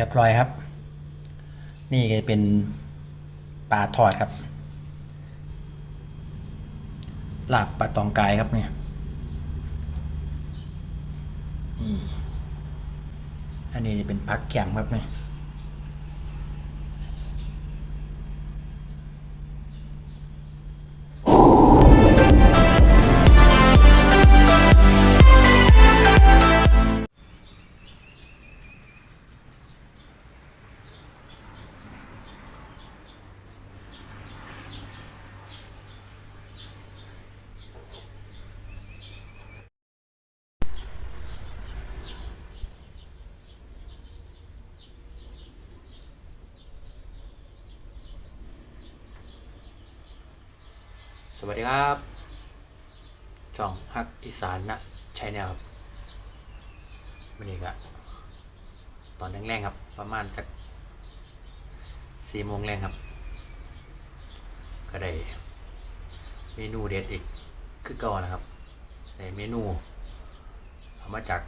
รียบร้อยครับ นี่ก็เป็นปลาทอดครับลาบปลาตองกายครับเนี่ยอันนี้เป็นพักแข็งครับเนี่ย สวัสดีครับช่องฮักอีสานนะชัยแนวครับวันนี้ก็ตอนแรงๆครับ ประมาณจากสี่โมงแรงครับ ก็ได้เมนูเด็ดอีกคือเก่านะครับในเมนูเอามาจาก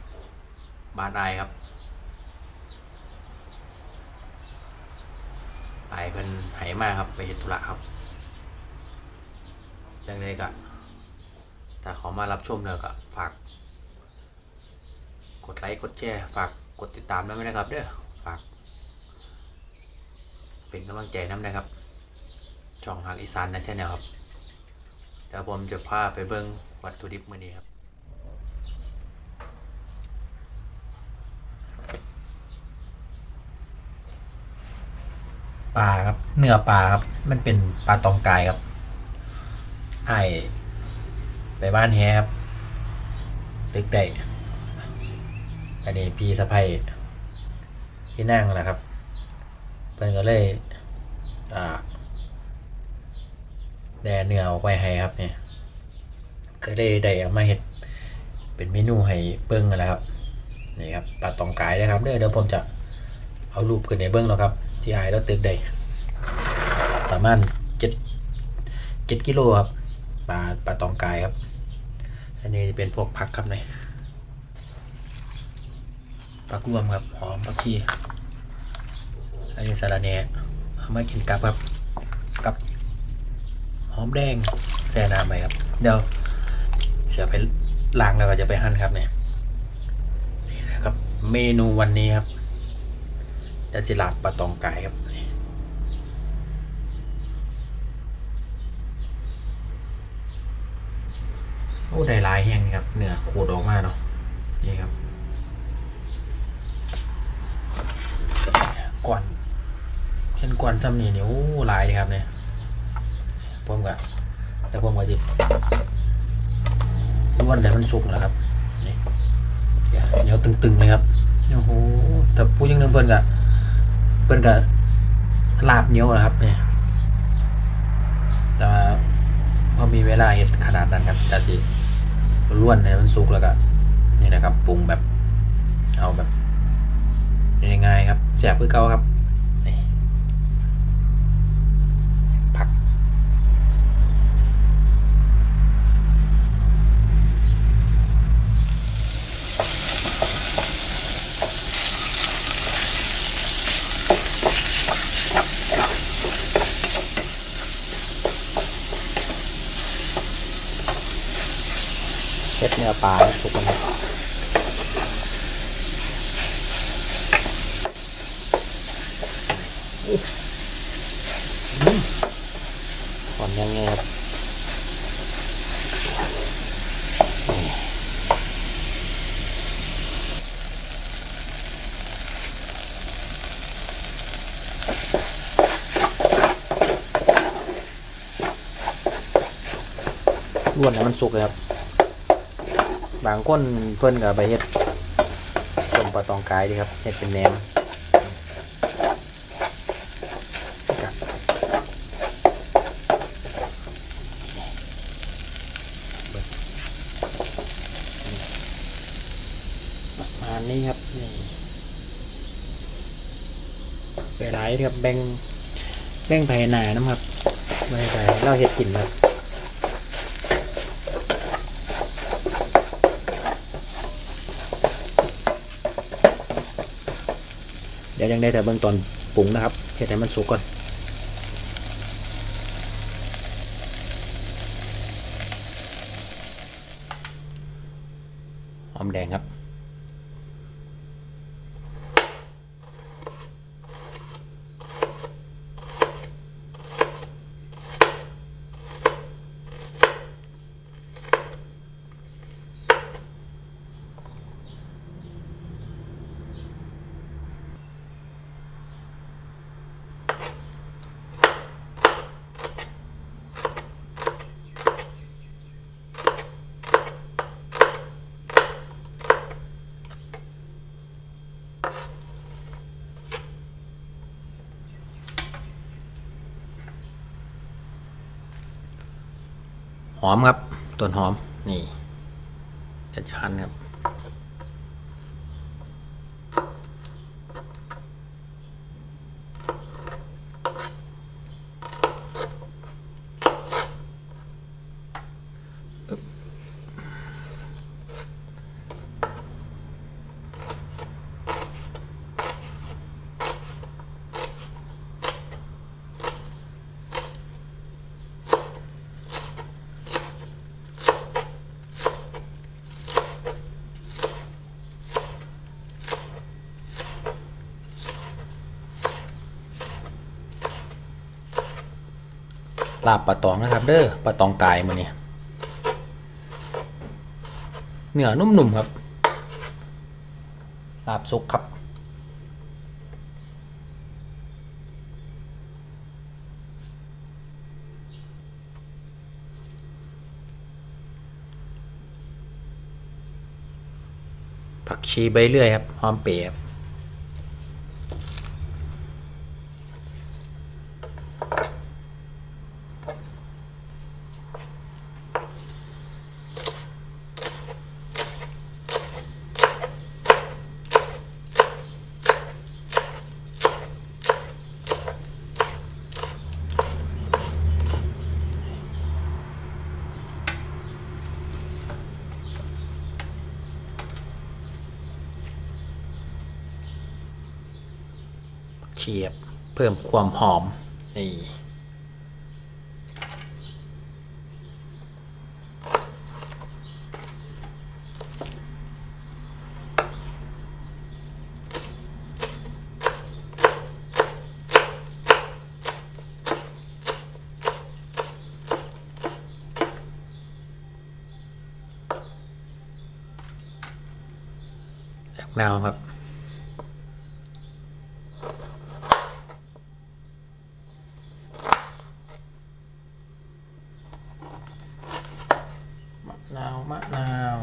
บ้านอครับอเป็นไหมาครับไปเห็นธุระครับ จังเลยก็ถ้าเขามารับชมแล้วก็ฝาก กดไลค์กดแชร์ฝากกดติดตามด้วยนะครับเด้อฝาก เป็นกำลังใจน้ำนะครับ ช่องหักอีสานนะใช่แนวครับเดี๋ยวผมจะพาไปเบิ้งวัตถุดิบมื้อนี้ครับปลาครับเนื้อปลาครับ มันเป็นปลาตองกายครับ ไอไปบ้านแฮครับ ตึกได้อันนี้พี่สะพายพี่นั่งนะครับเพิ่นก็เลยอ่าแดเนื้อเอาไว้ให้ครับเนี่ยก็เลยได้เอามาเห็ดเป็นเมนูให้เบิ้งกันแล้วครับนี่ครับปลาตองกายนะครับเดี๋ยวเดี๋ยวผมจะเอารูปขึ้นในเบิ้งแล้วครับ ที่ไอแล้วตึกได้สามารถเจ็ดเจ็ดกิโลครับ ปลาปลาตองกายครับ อันนี้เป็นพวกผักครับเนี่ยผักรวมครับหอมผักชีอันนี้สาระแหน่เอามากินกับครับกับหอมแดงแซ่น้ำไปครับ เดี๋ยวเสียไปล้างแล้วก็จะไปหั่นครับเนี่ยนี่นะครับ เมนูวันนี้ครับเดี๋ยวจะลาบปลาตองกายครับนี่ โอ้ได้ลายแห้งครับเนื้อขูดออกมาเนาะนี่ครับก่อนเห็นก่อนจำนี่เนี่ยโอ้ลายเลยครับเนี่ยผมก็แต่ผมก็จิล้วนแต่มันสุกแล้วครับนี่เหนียวตึงๆเลยครับโอ้โหแต่พูดยังนึงเพิ่นกะเพิ่นกะลาบเหนียวนะครับเนี่ยแต่ว่าพอมีเวลาเห็ดขนาดนั้นครับจะจี ล้วนเนี่ยมันสุกแล้วก็นี่นะครับปรุงแบบเอาแบบง่ายๆครับแจกเพื่อเก่าครับนี่ผัก เช็ดเนื้อปลาทุกคนครับหอมยังไงครับล้วนนะมันสุกเลยครับ บางคนเพิ่นกับไปเฮ็ดต้มปลาตองกายดีครับเฮ็ดเป็นแหนมประมาณนี้ครับนี่ไปหลายครับแบ่งแบ่งไผ่หนานะครับไม่ใช่เราเฮ็ดกินครับ ดี๋ยวยังได้แต่เบื้องตอนปรุงนะครับเห็ดให้มันสุกก่อน อมครับ ต้นหอมนี่เดี๋ยวจะหั่นครับ ลาบปลาตองนะครับ เด้อปลาตองกายมาเนี่ยเนื้อนุ่มๆครับ ลาบสุกครับผักชีใบเลื่อยครับหอมเปียบ ชียบเพิ่มความหอมนี่แอกนาวครับ มะนาว มะนาว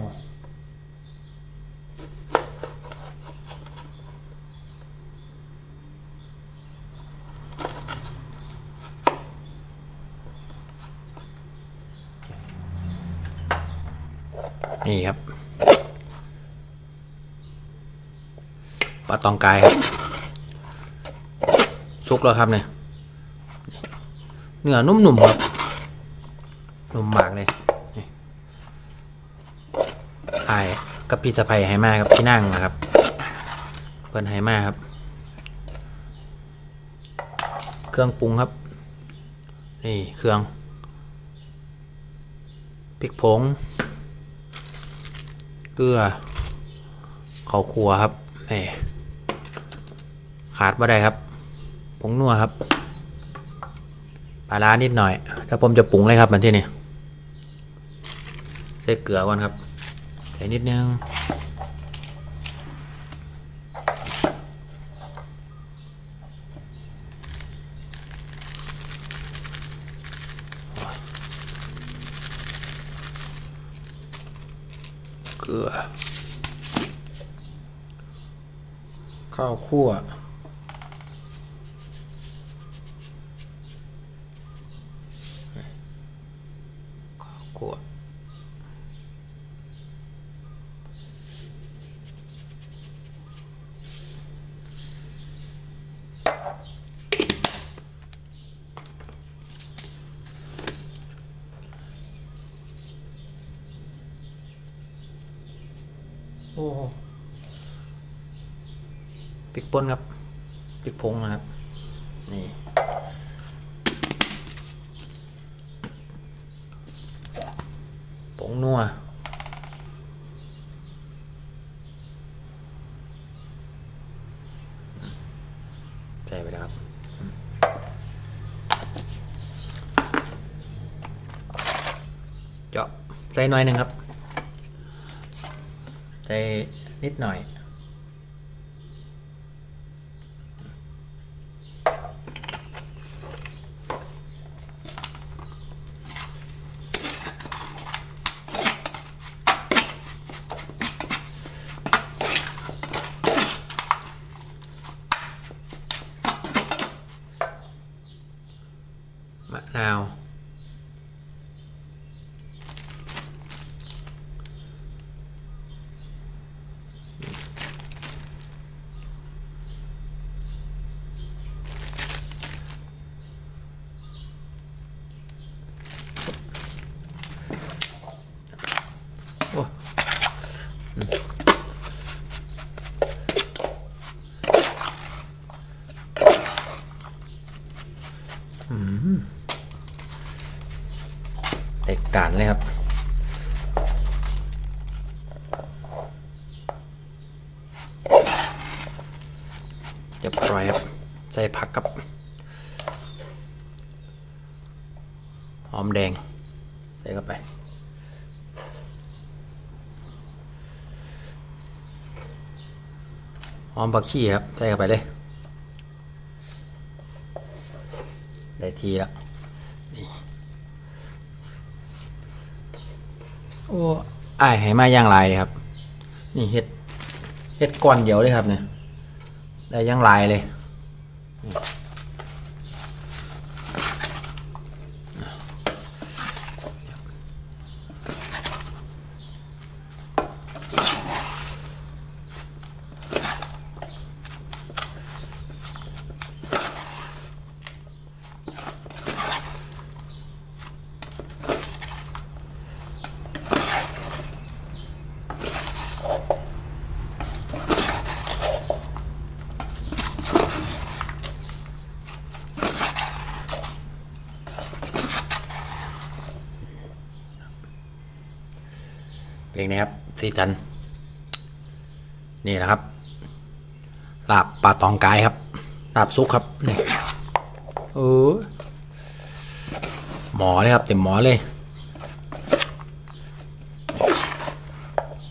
นี่ครับปลาตองกายครับสุกแล้วครับเนี่ยเนื้อนุ่มๆครับนุ่มมากเลยายกับพี่สะพายไหมาครับพี่นั่งนะครับเปิ้นไหมาครับ เครื่องปรุงครับ นี่เครื่องพริกผง เกลือข้าวคั่วครับแหมขาดบ่ได้ครับ ผงนัวครับปลาร้านิดหน่อย แล้วผมจะปรุงเลยครับมันที่นี่ใส่เกลือก่อนครับ ส่นิดนึงเกลือข้าวคั่ว ข้าวคั่ว โอ้พริกป่นครับพริกพงนะครับ นี่ผงนัวใส่ไปแล้วครับเจาะใส่หน่อยหนึ่งครับ ใช้นิดหน่อย มะนาว โอ้ เด็กการเลยครับเรียบรอยครับ ใส่ผักกับหอมแดง ใส่เข้าไปหอมผักชีครับ ใส่เข้าไปเลย ได้ทีแล้วนี่โอ้อายให้มาอย่างไรครับ นี่เฮ็ดเฮ็ดก้อนเดียวเลยครับเนี่ยได้อยังหลายเลย เพลงนี้ครับสีจันนี่นะครับลาบปลาตองกายครับลาบซุกครับนี่โอ้หมอเลยครับเต็มหมอเลย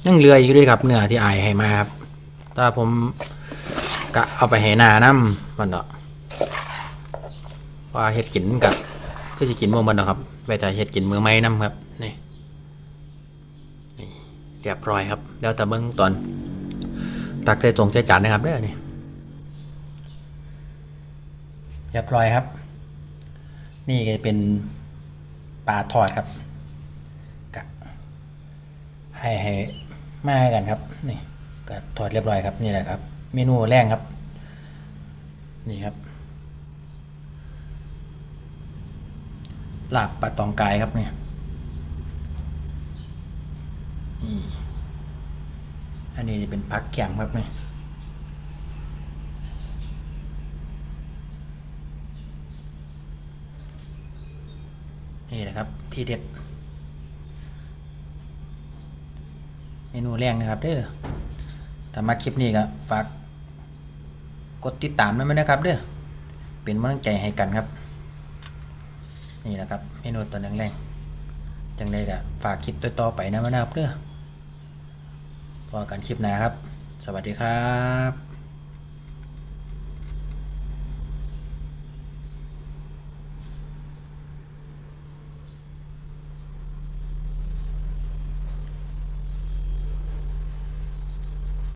ยังเหลืออีกด้วยครับเนื้อที่อายให้มาครับถ้าผมกะเอาไปให้นาน้ำมันเนาะว่าเฮ็ดกินกับก็จะกินมือมันเนาะครับไปแต่เฮ็ดกินมือไม่น้ำครับ เรียบร้อยครับเดี๋ยวแต่เบิ่งตอนตักใส่จงใส่จานนะครับเด้อนี่เรียบร้อยครับ นี่ก็จะเป็นปลาทอดครับกะให้ให้มาให้กันครับนี่ก็ทอดเรียบร้อยครับนี่แหละครับ เมนูแรกครับ นี่ครับลาบปลาตองกายครับเนี่ย อันนี้เป็นพักแกมครับนี่นี่นะครับ ที่เด็ด เมนูแรงนะครับเด้อถ้ามาคลิปนี้ก็ฝากกดติดตามด้วยนะครับเด้อเป็นกำลังใจให้กันครับ นี่นะครับ เมนูตัวแรงๆจังได้ก็ฝากคลิปต่อๆไปนะนะครับเด้อ พอกันคลิปหน้าครับ สวัสดีครับ